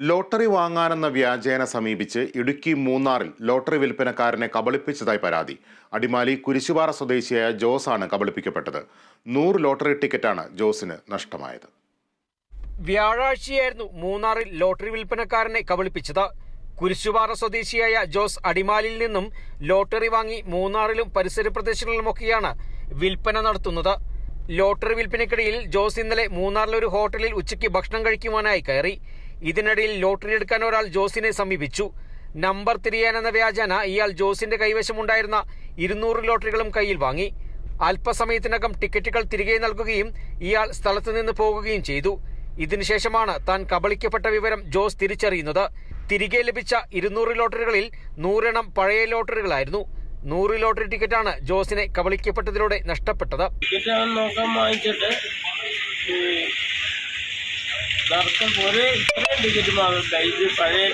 Lottery വാങ്ങാനെന്ന വ്യാജേന സമീപിച്ച് ഇടുക്കി മൂന്നാറിൽ ലോട്ടറി വിൽപ്പനക്കാരനെ കബളിപ്പിച്ചതായി പരാതി. അടിമാലി കുരിശുപാറ സ്വദേശിയായ ജോസാണ് കബളിപ്പിക്കപ്പെട്ടത്. നൂറ് ലോട്ടറി ടിക്കറ്റാണ് ജോസിന് നഷ്ടമായത്. വ്യാഴാഴ്ചയായിരുന്നു മൂന്നാറിൽ ലോട്ടറി വിൽപ്പനക്കാരനെ കബളിപ്പിച്ചത്. കുരിശുപാറ സ്വദേശിയായ ജോസ് അടിമാലിയിൽ നിന്നും ലോട്ടറി വാങ്ങി മൂന്നാറിലും പരിസര പ്രദേശങ്ങളിലുമൊക്കെയാണ് വിൽപ്പന നടത്തുന്നത്. ലോട്ടറി വിൽപ്പനയ്ക്കിടയിൽ ജോസ് ഇന്നലെ മൂന്നാറിലെ ഒരു ഹോട്ടലിൽ ഉച്ചയ്ക്ക് ഭക്ഷണം കഴിക്കുവാനായി കയറി. ഇതിനിടയിൽ ലോട്ടറി എടുക്കാൻ ഒരാൾ ജോസിനെ സമീപിച്ചു. നമ്പർ തിരിയാനെന്ന വ്യാജന ഇയാൾ ജോസിന്റെ കൈവശമുണ്ടായിരുന്ന ഇരുന്നൂറ് ലോട്ടറികളും കയ്യിൽ വാങ്ങി. അല്പസമയത്തിനകം ടിക്കറ്റുകൾ തിരികെ നൽകുകയും ഇയാൾ സ്ഥലത്തു നിന്ന് പോകുകയും ചെയ്തു. ഇതിനുശേഷമാണ് താൻ കബളിക്കപ്പെട്ട വിവരം ജോസ് തിരിച്ചറിയുന്നത്. തിരികെ ലഭിച്ച ഇരുന്നൂറ് ലോട്ടറികളിൽ നൂറെണ്ണം പഴയ ലോട്ടറികളായിരുന്നു. നൂറ് ലോട്ടറി ടിക്കറ്റാണ് ജോസിനെ കബളിക്കപ്പെട്ടതിലൂടെ നഷ്ടപ്പെട്ടത്. ടിക്കറ്റ് പോലെ ഇത്രയും ടിക്കറ്റ് മാത്രം കഴിഞ്ഞ് പഴയ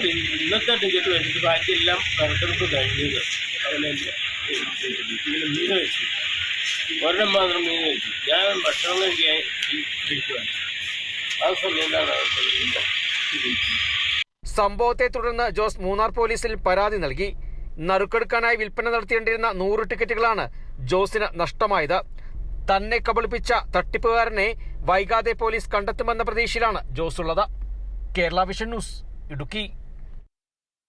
ഇന്നത്തെ ടിക്കറ്റ് വെച്ചിട്ട് ബാക്കിയെല്ലാം നറുക്കെടുപ്പ് കഴിഞ്ഞത്. അതിലെ മീൻ വെച്ചു ഒരെണ്ണം മാത്രം മീൻ വെച്ചു ഞാൻ ഭക്ഷണം ഇരിക്കുവാണ്. ആ സമയത്താണ് സംഭവത്തെ തുടർന്ന് ജോസ് മൂന്നാർ പോലീസിൽ പരാതി നൽകി. നറുക്കെടുക്കാനായി വിൽപ്പന നടത്തിയേണ്ടിരുന്ന നൂറ് ടിക്കറ്റുകളാണ് ജോസിന് നഷ്ടമായത്. തന്നെ കബളിപ്പിച്ച തട്ടിപ്പുകാരനെ വൈകാതെ പോലീസ് കണ്ടെത്തുമെന്ന പ്രതീക്ഷയിലാണ് ജോസ് ഉള്ളത്. Kerala vision news Idukki.